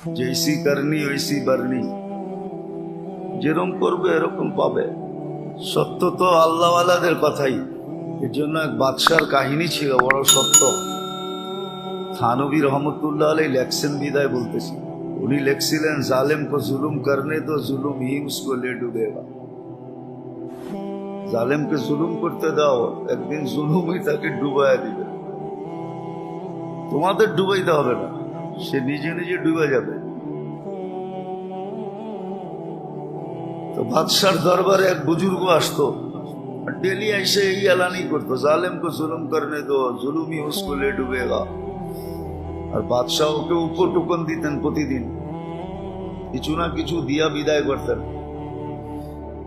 জৈসি করনি ওইসি বারনি যেরকম করবে এরকম পাবে সত্য তো আল্লাহওয়ালাদের কথাই এর জন্য এক বাদশার কাহিনী ছিল, বড় সত্য। থানবী রহমতুল্লাহ আলাই লেখছেন বিদায় বলতেছি। উনি লেখছিলেন, জালেম কো জুলুম করনে তো জুলুম হি উসকো লে ডুবেগা। জালেমকে জুলুম করতে দাও, একদিন জুলুমই তাকে ডুবাইয়া দিবে। তোমাদের ডুবাইতে হবে না। সে নিজে নিজে ডুবে যাবে। তো বাদশার দরবারে এক বুজুর্গ আসতো ডেলি এসে এই এলানি করতো জালেম কো জুলুম করনে দো জুলুমি উসকো লে ডুবেগা আর বাদশাহ ওকে উপর টুকন দিতেন প্রতিদিন। কিছু না কিছু দিয়া বিদায় করতেন।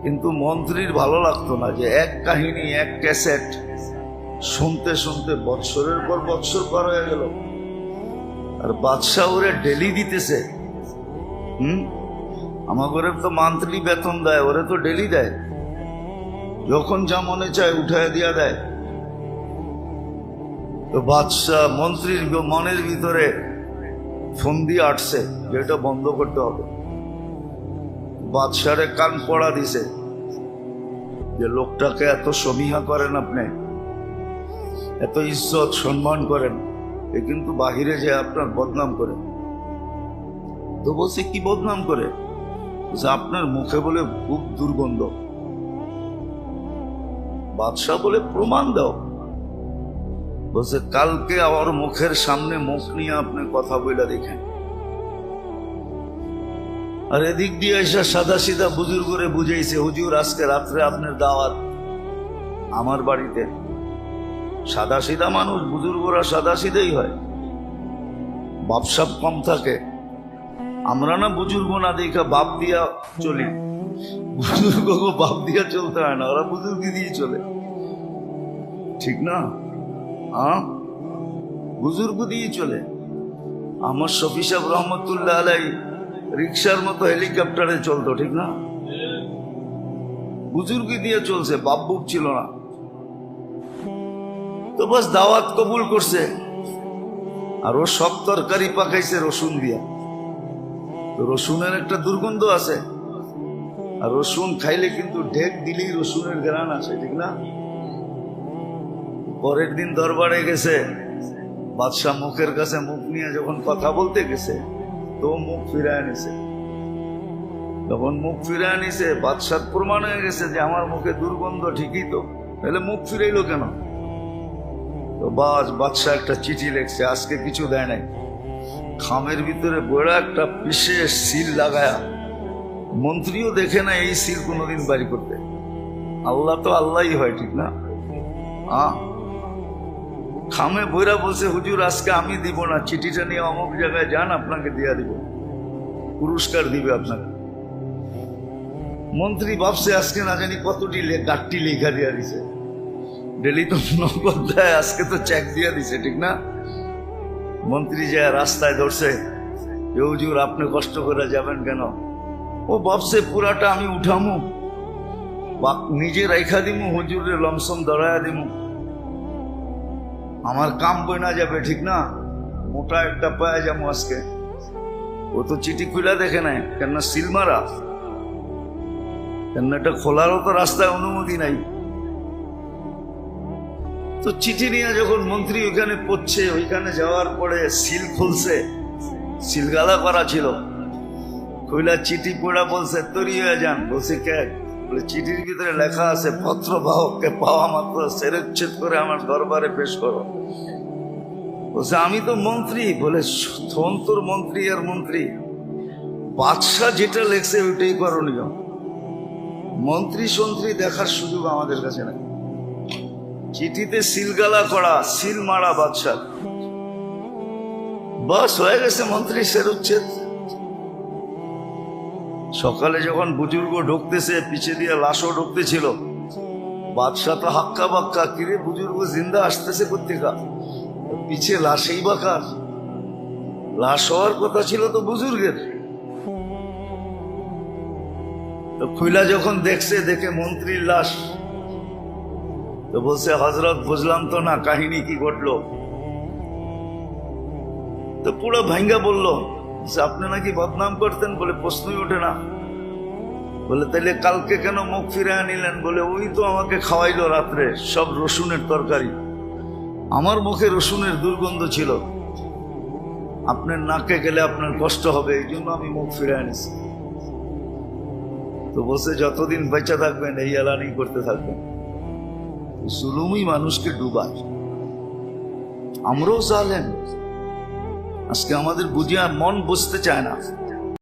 কিন্তু মন্ত্রীর ভালো লাগতো না যে এক কাহিনী, এক ক্যাসেট, শুনতে শুনতে বৎসরের পর বৎসর পার হয়ে গেল। আর বাদশাহ ওরে ডেলি দিতেছে। হুম? আমাদের তো মান্থলি বেতন দেয়, ওরে তো ডেলি দেয়। যখন যা মনে চায় উঠায় দিয়া দেয়। তো বাদশাহ মন্ত্রীর মনের ভিতরে ফোন দিয়ে আটছে যে এটা বন্ধ করতে হবে। বাদশারে কান পড়া দিছে যে লোকটাকে এত সমীহা করেন আপনি, এত ইজ্জত সম্মান করেন। এ কিন্তু বাহিরে যে আপনার বদনাম করে। তো বলছে কি বদনাম করে? যে আপনার মুখে বলে খুব দুর্গন্ধ। বাদশাহ বলে প্রমাণ দাও। বলছে, কালকে আমার মুখের সামনে মুখ নিয়ে আপনি কথা বলে দেখেন। আর এদিক দিয়ে এসে সাদা সিধা করে বুঝাইছে, হুজুর, আজকে রাত্রে আপনার দাওয়াত আমার বাড়িতে। সাদা সিধা মানুষ বুজুর্গরা সাদা সিধাই হয়। বাপসাপ কম থাকে। আমরা না বুজুর্গ না দেখা বাপ দিয়া চলি। বুজুর্গ বাপ দিয়া চলতে হয় না, ওরা বুজুর্গি দিয়ে চলে। ঠিক না? হ্যাঁ বুজুর্গ দিয়ে চলে। আমার শফি সাহেব রহমতুল্লাহ আলাই রিক্সার মতো হেলিকপ্টারে চলতো, ঠিক না? বুজুর্গি দিয়ে চলছে বাপ বুক ছিল না। তো বাস দাওয়াত কবুল করছে। আর ও সব তরকারি পাকাইছে রসুন দিয়া। তো রসুনের একটা দুর্গন্ধ আছে। আর রসুন খাইলে কিন্তু ঢেক দিলেই রসুনের গ্রান আছে ঠিক না? পরের দিন দরবারে গেছে। বাদশাহ মুখের কাছে মুখ নিয়ে যখন কথা বলতে গেছে, তো মুখ ফিরায় নিছে। যখন মুখ ফিরায় নিছে বাদশাহ প্রমাণ হয়ে গেছে যে আমার মুখে দুর্গন্ধ ঠিকই তো। তাহলে মুখ ফিরাইলো কেন? তো বাস, বাদশাহ একটা চিঠি লেখছে, আজকে কিছু দেয় নাই। খামের ভিতরে বড় একটা বিশেষ সিল লাগায়া, মন্ত্রীও দেখে না এই সিল কোনোদিন বাড়ি করতে। আল্লাহ তো আল্লাহই হয়, ঠিক না? হ্যাঁ খামে বইরা বলছে, হুজুর, আজকে আমি দিব না, চিঠিটা নিয়ে অমুক জায়গায় যান, আপনাকে দিয়া দিব। পুরস্কার দিবে আপনাকে। মন্ত্রী ভাবছে, আজকে না জানি কতটি গাঠটি লেখা দিয়া দিছে। ডেলি তো নগদ দেয় আজকে তো চেক দিয়ে দিছে, ঠিক না? মন্ত্রী যে রাস্তায় ধরছে হুজুর, আপনি কষ্ট করে যাবেন কেন? ও ভাবছে, পুরাটা আমি উঠামু। নিজে রেখা দিমু হুজুরের লমসম ধরায়া দিমু। আমার কাম বই না যাবে, ঠিক না? মোটা একটা পায়ে যাব আজকে। ও তো চিঠি খুলে দেখে নাই, কেননা সিল মারা। কেননা এটা খোলারও তো রাস্তায় অনুমতি নাই। তো চিঠি নিয়ে যখন মন্ত্রী ওইখানে পড়ছে, ওইখানে যাওয়ার পরে সিল খুলছে সিলগালা করা ছিল। কইলা, চিঠি পড়া বলছে তৈরি হয়ে যান। বলছে, কে? বলে, চিঠির ভিতরে লেখা আছে পত্র বাহককে পাওয়া মাত্র সেরেচ্ছেদ করে আমার দরবারে পেশ করো। বলছে, আমি তো মন্ত্রী। বলে সন্তর মন্ত্রী আর মন্ত্রী, বাদশাহ যেটা লেখছে ওইটাই করণীয়। মন্ত্রী সন্ত্রী দেখার সুযোগ আমাদের কাছে নাই। চিঠিতে সিলগালা করা, সিল মারা বাদশাহ। বাস হয়ে গেছে মন্ত্রী সেরুচ্ছেদ। সকালে যখন বুজুর্গ ঢুকতেছে, পিছে দিয়ে লাশও ঢুকতেছিল। বাদশাহ তো হাক্কা বাক্কা, কিরে বুজুর্গ, জিন্দা আসতেছে পত্রিকা পিছে লাশেই বাকার লাশ হওয়ার কথা ছিল তো বুজুর্গের। খুইলা যখন দেখছে, দেখে মন্ত্রীর লাশ তো বলছে হজরত বুঝলাম তো না কাহিনী কি ঘটলো? তো পুরো ভাঙ্গা বলল বলছে, আপনি নাকি বদনাম করতেন বলে প্রশ্নই ওঠে না। বলে তাইলে কালকে কেন মুখ ফিরে আনিলেন বলে ওই তো আমাকে খাওয়াইলো রাত্রে সব রসুনের তরকারি। আমার মুখে রসুনের দুর্গন্ধ ছিল। আপনার নাকে গেলে আপনার কষ্ট হবে এই জন্য আমি মুখ ফিরে আনিছি তো বসে যতদিন বেঁচে থাকবেন এই এলানি করতে থাকবেন। জুলুমই মানুষকে ডুবায়। আমরাও জালেন আজকে আমাদের বুঝিয়া মন বুঝতে চায় না।